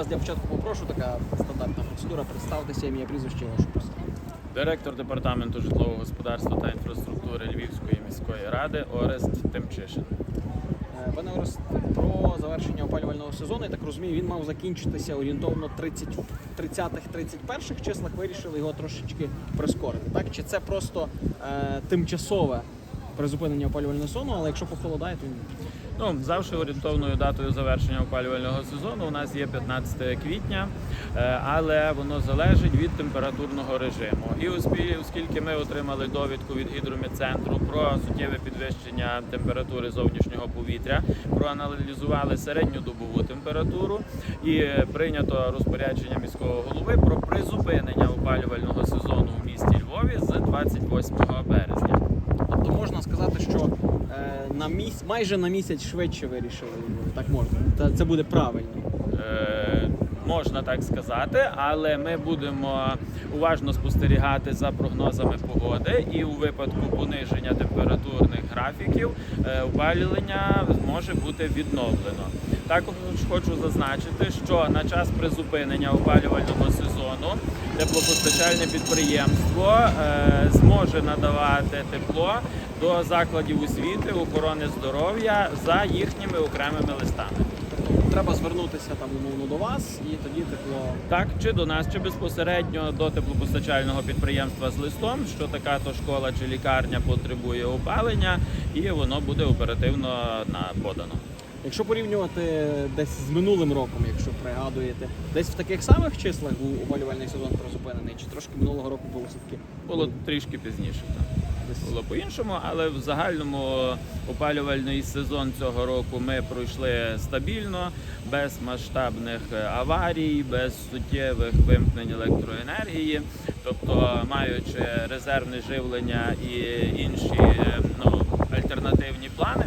вас для початку попрошу, така стандартна процедура. Представтеся ім'я прізвище вашу посаду. Директор департаменту житлового господарства та інфраструктури Львівської міської ради Орест Тимчишин. Е, Пане Орест, про завершення опалювального сезону, я так розумію, він мав закінчитися орієнтовно 30, 30-31 числах. Вирішили його трошечки прискорити. Так? Чи це просто е, тимчасове призупинення опалювального сезону, але якщо похолодає, то він Ну, завжди орієнтовною датою завершення опалювального сезону у нас є 15 квітня, е, але воно залежить від температурного режиму. І оскільки- ми отримали довідку від гідрометцентру про суттєве підвищення температури зовнішнього повітря, проаналізували середньодобову температуру і е, прийнято розпорядження міського голови про призупинення опалювального сезону у місті Львові з 28 березня. Сказати, що е, на міс... майже на місяць швидше вирішили. Так можна. Та це буде правильно. Можна так сказати, але ми будемо уважно спостерігати за прогнозами погоди, і у випадку пониження температурних графіків е, опалювання може бути відновлено. Також хочу зазначити, що на час призупинення опалювального сезону теплопостачальне підприємство е, зможе надавати тепло до закладів освіти, охорони здоров'я за їхніми окремими листами. Треба звернутися там умовно до вас і тоді тепло. Так, чи до нас, чи безпосередньо до теплопостачального підприємства з листом, що така то школа чи лікарня потребує опалення, і воно буде оперативно подано. Якщо порівнювати десь з минулим роком, якщо пригадуєте, десь в таких самих числах був опалювальний сезон призупинений, чи трошки минулого року було все-таки Було трішки пізніше. Так. Було по-іншому, але в загальному опалювальний сезон цього року ми пройшли стабільно, без масштабних е, аварій, без суттєвих вимкнень електроенергії. Тобто, маючи резервне живлення і інші е, ну, альтернативні плани,